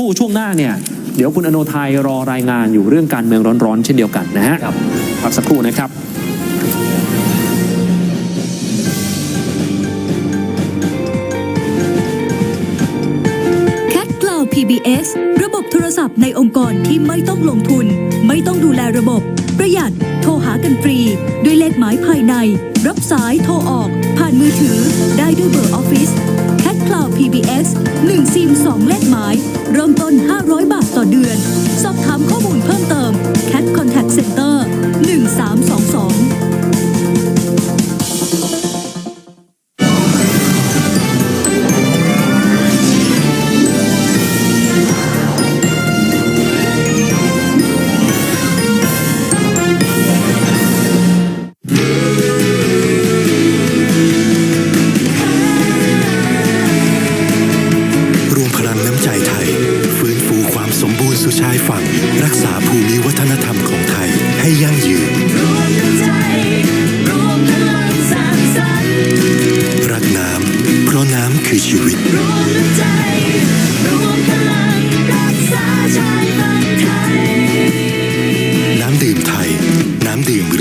รู่ช่วงหน้าเนี่ยเดี๋ยวคุณอโนไทยรอรายงานอยู่เรื่องการเมืองร้อนๆ เช่นเดียวกันนะฮะพักสักครู่นะครับ Cat Cloud PBX ระบบโทรศัพท์ในองค์กรที่ไม่ต้องลงทุน ไม่ต้องดูแลระบบ ประหยัดโทรหากันฟรี ด้วยเลขหมายภายใน รับสายโทรออก ผ่านมือถือ ได้ด้วยเบอร์ออฟฟิศ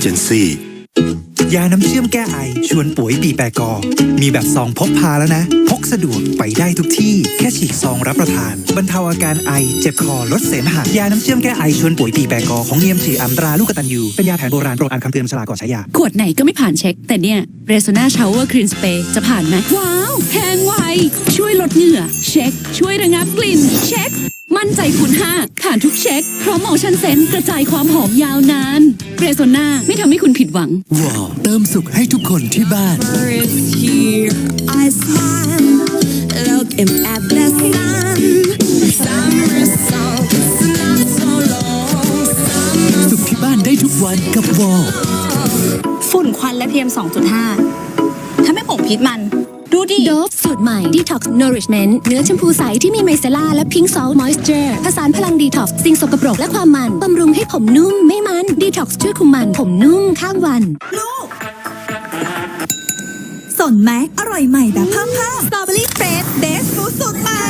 เจนซี่ยาน้ำเชื่อมแก้ไอ ชวนป่วยปีแปรกอ มีแบบซองพกพาแล้วนะ พกสะดวกไปได้ทุกที่ แค่ฉีกซองรับประทาน บรรเทาอาการไอ เจ็บคอ ลดเสมหะ ยาน้ำเชื่อมแก้ไอ ชวนป่วยปีแปรกอ ของเนียมฉีอัมตราลูกกตันยู เป็นยาแผนโบราณโปรดอ่านคำเตือนฉลากก่อนใช้ยา ขวดไหนก็ไม่ผ่านเช็ค แต่เนี่ยเร s ซ n นาชาวเวอร์ครีนสเปย์จะผ่านไหมว้าวแพงไวช่วยลดเหงื่อ เช็ค ช่วยระงับกลิ่น เช็ค มั่นใจคุณ5ผ่านทุกเช็ค เพราะโมชั่นเซนกระจายความหอมยาวนานเร s ซ n นาไม่ทำให้คุณผิดหวัง ว้าวเติมสุขให้ทุกคนที่บ้าน here. I smile, looking at the sun. Summer song, it's not so long. Summer สุขที่บ้านได้ทุกวันกับวอลฝุ่นควันและ PM 2.5ทำให้ผมพิษมัน ดูดิ โดฟสูตรใหม่ Detox Nourishment เนื้อแชมพูใสที่มีไมเซล่าและพิง k ซ a l t Moisture ผสานพลัง Detox สิ่งสกปรกและความมัน บำรุงให้ผมนุ่มไม่มัน Detox ช่วยคุมมัน ผมนุ่มข้ามวันสนไหมอร่อยใหม่แบบเพิ่มเพิ่มสตรอเบอรี่เฟรชเดสฟูสูตรใหม่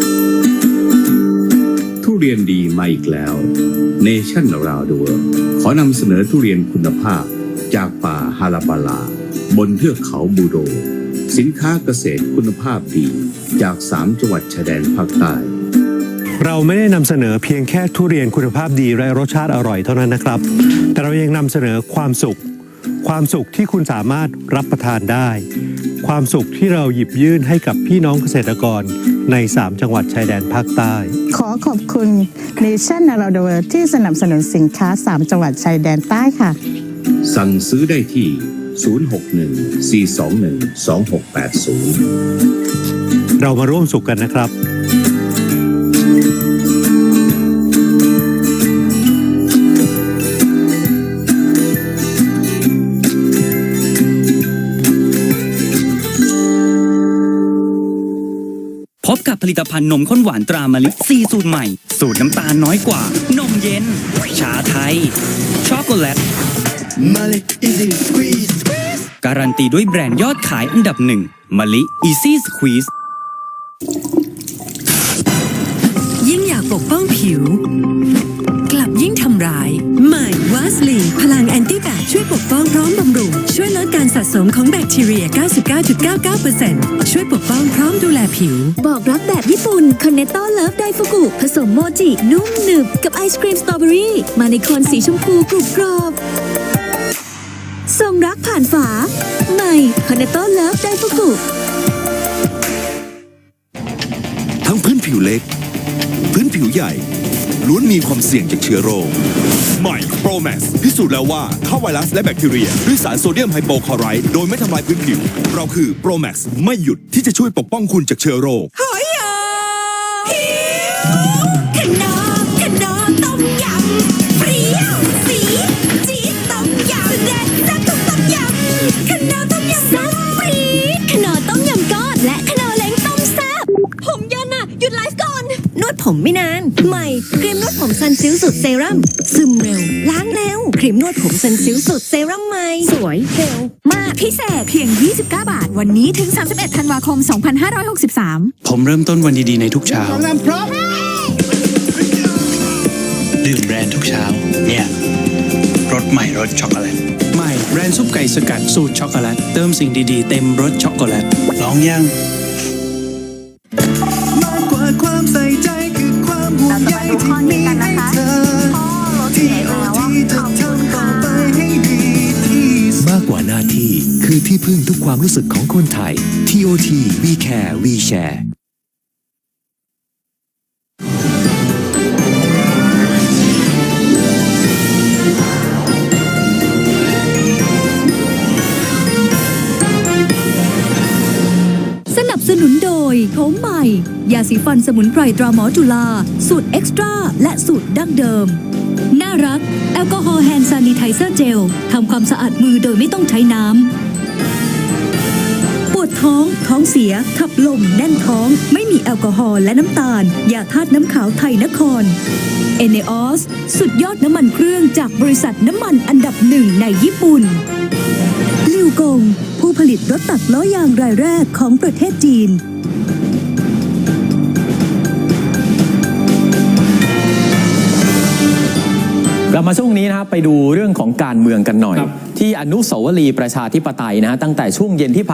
เรียนดีมาอีกแล้ว Nation Around the World ขอนำเสนอทุเรียนคุณภาพ จากป่าฮาราบาลา บนเทือกเขาบูโด สินค้าเกษตรคุณภาพดี จากสามจังหวัดชายแดนภาคใต้ เราไม่ได้นำเสนอเพียงแค่ทุเรียนคุณภาพดีและรสชาติอร่อยเท่านั้นนะครับ แต่เรายังนำเสนอความสุข ความสุขที่คุณสามารถรับประทานได้ ความสุขที่เราหยิบยื่นให้กับพี่น้องเกษตรกร ใน 3 จังหวัดชายแดนภาคใต้ ขอขอบคุณ Nation a r o u n d the World ที่สนับสนุนสินค้า 3 จังหวัดชายแดนใต้ค่ะ สั่งซื้อได้ที่ 061-421-2680 เรามาร่วมสุขกันนะครับ ลิตภัณฑ์นมข้นหวานตรามะลิซีสูตรใหม่ สูตรน้ำตาลน้อยกว่า นมเย็น ชาไทย ช็อกโกแลตการันตีด้วยแบรนด์ยอดขายอันดับหนึ่งมะลิ Easy Squeeze ยิ่งอยาก ปกป้องผิว กลับยิ่งทำร้าย ใหม่วาสลีพลังแอนตี้แบคช่วยปกป้องพร้อมบำรุง ช่วยลดการสะสมของแบคทีเรีย 99.99%ช่วยปกป้องพร้อมดูแลผิว บอกรักแบบญี่ปุ่น c o n n e t o Love ไดฟุกุ ผสมโมจิ นุ่มหนึบ กับไอศครีมสตรอเบอรี่ มาในโคนสีชมพูกรุบกรอบส่งรักผ่านฝา ใหม่ c o n n e t o Love ไดฟุกุ ทั้งพื้นผิวเล็ก พื้นผิวใหญ่ ล้วนมีความเสี่ยงจากเชื้อโรค ใหม่ Pro Max พิสูจน์แล้วว่าฆ่าไวรัสและแบคทีเรีย ด้วยสารโซเดียมไฮโปคลอไรด์โดยไม่ทำลายพื้นผิว เราคือ Pro Max ไม่หยุดที่จะช่วยปกป้องคุณจากเชื้อโรคขอยาหิ ผมไม่นาน ใหม่ครีมนวดผมซันซิลสูตรเซรั่มซึมเร็ว ล้างเร็วครีมนวดผมซันซิลสูตรเซรั่มใหม่สวยเร็วมากพิเศษเพียง 29 บาท วันนี้ถึง 31 ธันวาคม 2563 ผมเริ่มต้นวันดีๆในทุกเช้าดื่มแบรนด์ทุกเช้า เนี่ยรสใหม่รสช็อกโกแลตใหม่แบรนด์ซุปไก่สกัดสูตรช็อกโกแลตเติมสิ่งดีๆ เต็มรสช็อกโกแลตลองยัง ที่พึ่งทุกความรู้สึกของคนไทย TOT We Care We Share สนับสนุนโดยโถมใหม่ ยาสีฟันสมุนไพรตราหมอจุฬาสูตรเอ็กซ์ตร้าและสูตรดั้งเดิม น่ารัก แอลกอฮอล์แฮนด์ซานิไทเซอร์เจลทำความสะอาดมือโดยไม่ต้องใช้น้ำ ท้อง ท้องเสีย ขับลม แน่นท้อง ไม่มีแอลกอฮอล์และน้ำตาล ยาธาตุน้ำขาวไทยนคร เอเนอสสุดยอดน้ำมันเครื่องจากบริษัทน้ำมันอันดับหนึ่งในญี่ปุ่น ลิวกง ผู้ผลิตรถตักล้อยางรายแรกของประเทศจีนกลับมาช่วงนี้นะครับไปดูเรื่องของการเมืองกันหน่อย ที่อนุสาวรีย์ประชาธิปไตยนะฮะตั้งแต่ช่วงเย็นที่ผ่าน